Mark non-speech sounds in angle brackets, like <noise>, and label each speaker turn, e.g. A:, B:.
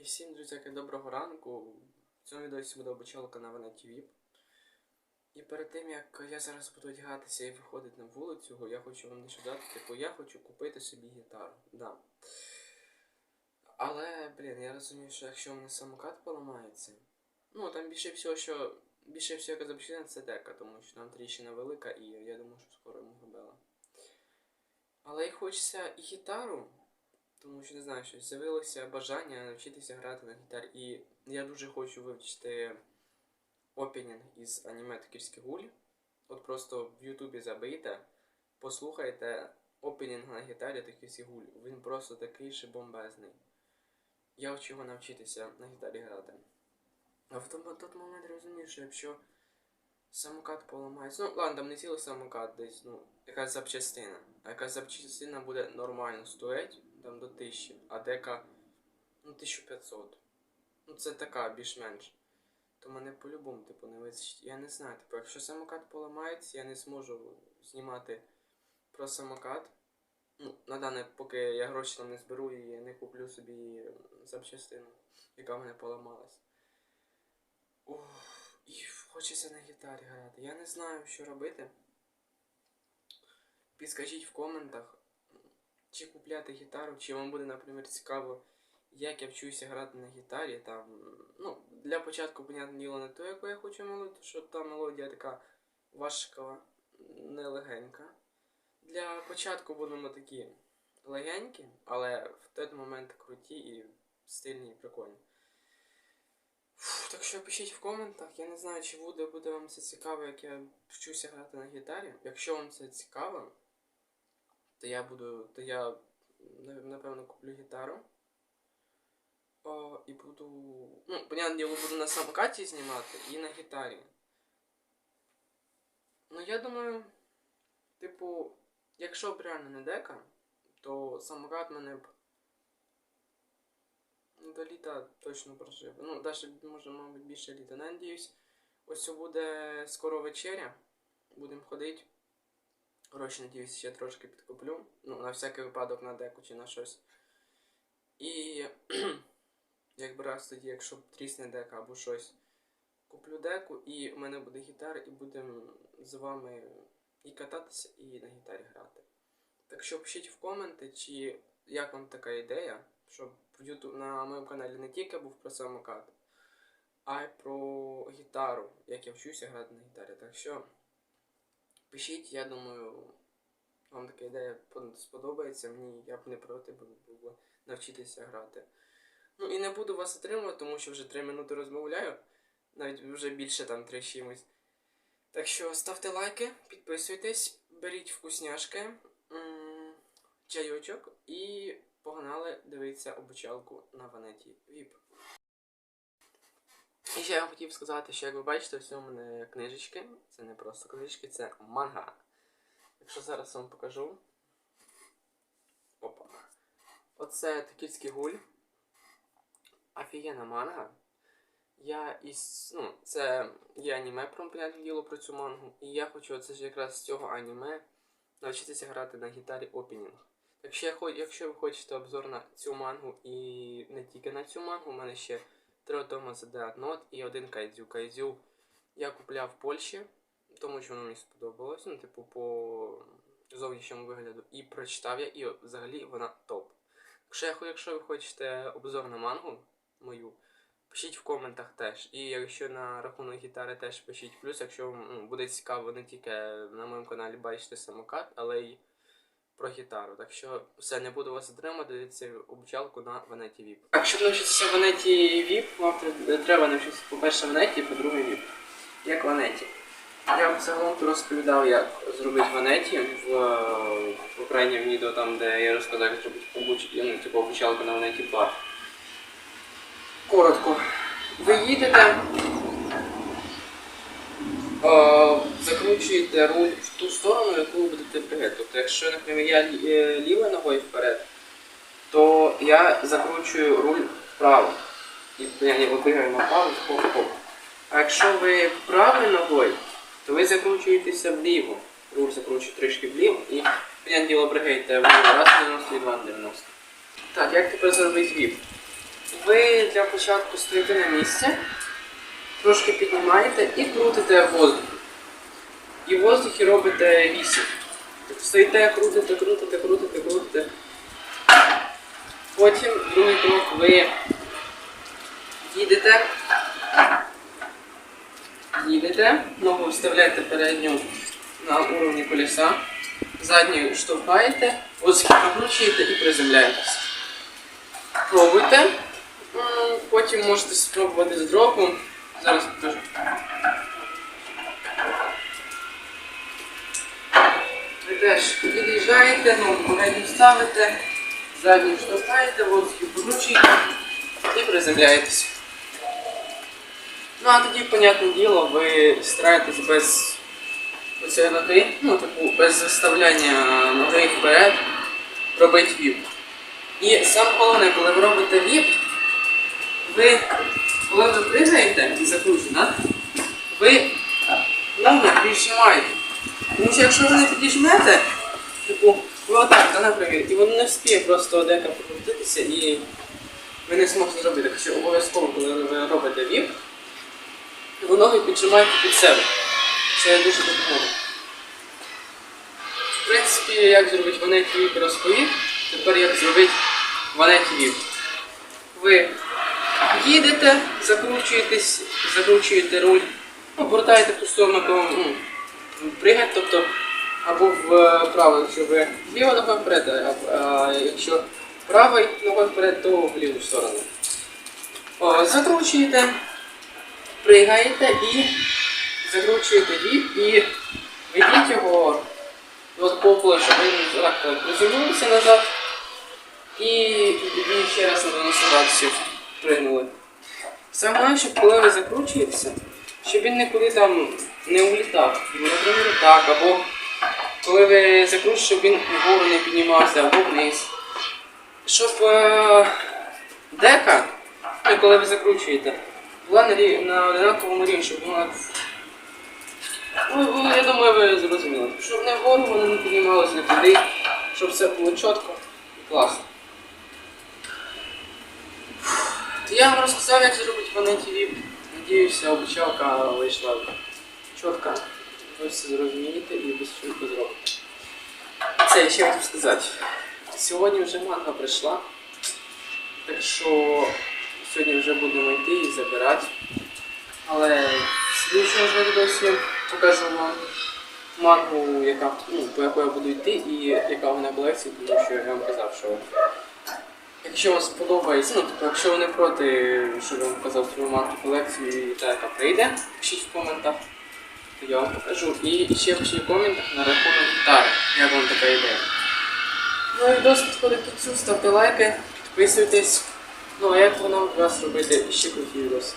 A: І всім, друзяки, доброго ранку. В цьому відео буде обучалка на Венеті Віп. І перед тим, як я зараз буду одягатися і виходити на вулицю, я хочу вам дещо дати, типу, я хочу купити собі гітару. Да. Але, блін, я розумію, що якщо у мене самокат поламається, ну там більше всього, що більше всього яка запчина це дека, тому що там тріщина велика і я думаю, що скоро йому габела. Але і хочеться і гітару, тому що не знаю, що з'явилося бажання навчитися грати на гітарі. І я дуже хочу вивчити опенінг із аніме Токівський гуль. От просто в Ютубі забийте, послухайте опенінг на гітарі Токівський гуль. Він просто такий же бомбезний. Я хочу його навчитися на гітарі грати. А в тому тот момент розумію, що якщо самокат поламається. Ну, ладно, там не цілий самокат, десь, ну, якась запчастина. А якась запчастина буде нормально стоїть, там до 1000, а дека, ну, 1500. Ну, це така, більш-менш. То мене по-любому, типу, не вистачить. Я не знаю, типу, якщо самокат поламається, я не зможу знімати про самокат. Ну, на дане, поки я гроші там не зберу і не куплю собі запчастину, яка в мене поламалась. Ух, і хочеться на гітарі грати. Я не знаю, що робити. Підскажіть в коментах, чи купляти гітару, чи вам буде, наприклад, цікаво, як я вчуся грати на гітарі. Там, ну, для початку, понятне діло, не то, яку я хочу мелодію, що та мелодія така важка, нелегенька. Для початку будемо такі легенькі, але в той момент круті і стильні і прикольні. Фу, так що пишіть в коментах. Я не знаю, чи буде, буде вам це цікаво, як я вчуся грати на гітарі. Якщо вам це цікаво, то я буду. то я напевно куплю гітару. О, і буду. Ну, понятне діло, буду на самокаті знімати і на гітарі. Ну, я думаю, типу, якщо б реально не дека, то самокат мене б до літа точно прожив. Ну, навіть, може, мабуть, більше літа. Надіюсь, ось буде скоро вечеря. Будемо ходити. Гроші, надіюсь, ще трошки підкуплю. Ну, на всякий випадок на деку чи на щось. І <clears throat> якби раз тоді, якщо трісне дека або щось, куплю деку, і в мене буде гітара, і будемо з вами і кататися, і на гітарі грати. Так що пишіть в коменти, чи як вам така ідея, щоб YouTube, на моєму каналі не тільки був про самокат, а й про гітару, як я вчуся грати на гітарі. Так що пишіть, я думаю, вам така ідея сподобається. Мені я б не проти бу- було навчитися грати. Ну і не буду вас отримувати, тому що вже 3 минути розмовляю, навіть вже більше там 3 чимось. Так що ставте лайки, підписуйтесь, беріть вкусняшки, чайочок і погнали дивитися обучалку на Ванеті VIP. І ще я хотів сказати, що як ви бачите, все у мене книжечки. Це не просто книжечки, це манга. Якщо зараз вам покажу. Опа. Оце Токівський гуль. Офігенна манга. Я із. Ну, це є аніме про діло про цю мангу. І я хочу оце ж якраз з цього аніме навчитися грати на гітарі опенінг. Якщо, я, якщо ви хочете обзор на цю мангу і не тільки на цю мангу, у мене ще три тома за Dead Note і один кайдзю. Кайдзю я купляв в Польщі, тому що воно мені сподобалось, ну, типу, по зовнішньому вигляду. І прочитав я, і взагалі вона топ. Якщо, якщо ви хочете обзор на мангу мою, пишіть в коментах теж. І якщо на рахунок гітари теж пишіть. Плюс, якщо вам ну, буде цікаво не тільки на моєму каналі бачити самокат, але й про гітару. Так що все, не буду вас затримати, дивіться обучалку на Ванеті VIP. Так, щоб навчитися Ванеті VIP, вам треба навчитися, по-перше, Ванеті, по-друге VIP. Як Ванеті. Я вам загалом розповідав, як зробити Ванеті в, в попередньому відео, там, де я розказав, як зробити обуч... ну, типу, обучалку на Ванеті 2. Коротко. Ви їдете, закручуєте руль в ту сторону, яку ви будете бігати. Тобто, якщо, наприклад, я е, лівою ногою вперед, то я закручую руль вправо. І я не вибігаю направо, хоп-хоп. А якщо ви правою ногою, то ви закручуєтеся вліво. Руль закручує трішки вліво і діло бригаєте вліво раз 90 і два 90. Так, як тепер зробити віп? Ви для початку стоїте на місці, трошки піднімаєте і крутите в воздухі. І в воздухі робите вісім. Тобто стоїте, крутите, крутите, крутите, крутите. Потім другий крок ви їдете, їдете, ногу вставляєте передню на уровні колеса, задню штовхаєте, воздухи прокручуєте і приземляєтесь. Пробуйте. Потім можете спробувати з дропом. Зараз покажу. Ви теж під'їжджаєте, ногу передню ставите, задню штовхаєте, воздухи прокручуєте і приземляєтесь. Ну а тоді, понятне діло, ви стараєтесь без оцієї ноги, ну типу, без заставляння ноги вперед, робити віп. І саме головне, коли ви робите віп, ви, коли ви пригаєте і закручуєте, ви ноги піджимаєте. Тому що якщо ви не підіжмете, типу, ви отак, та, наприклад, і воно не вспіє просто дека покрутитися і ви не зможете зробити. Так що обов'язково, коли ви робите віп, ви ноги піджимаєте під себе. Це дуже допоможе. В принципі, як зробити ванеті віп розповів, тепер як зробити ванеті віп. Ви їдете, закручуєтесь, закручуєте руль, обертаєте в ту сторону, ну, пригать, тобто або вправо, якщо ви ліво ногою вперед, а, а якщо правий ногою вперед, то в ліву сторону. О, закручуєте, пригаєте і закручуєте віп і ведіть його до щоб він е, приземлився назад і ще раз на 90 градусів пригнули. Саме щоб коли ви закручуєтеся, щоб він нікуди там не улітав. Наприклад, так, або коли ви закручуєте, щоб він вгору не піднімався, або вниз. Щоб е, дека, ну, коли ви закручуєте, була на, на одинаковому рівні, щоб вона. Ну, я думаю, ви зрозуміли. Щоб не вгору воно не піднімалося не туди, щоб все було чітко і класно. Я вам розказав, як зробити ванеті віп. Надіюся, обучалка вийшла чітко. Ви все зрозумієте і ви швидко зробите. Це ще хотів сказати. Сьогодні вже манга прийшла. Так що сьогодні вже будемо йти і забирати. Але в слідчому ж відосі покажу вам мангу, яка, ну, по яку я буду йти і яка вона колекція, тому що я вам казав, що Якщо вам сподобається, ну тобто, якщо ви не проти, щоб я вам показав свою марку колекцію і та, яка прийде, пишіть в коментах, то я вам покажу. І ще пишіть в коментах на рахунок гітари, як вам така ідея. Ну і досить підходить до цю, ставте лайки, підписуйтесь. Ну а ви нам вас робити ще круті відоси.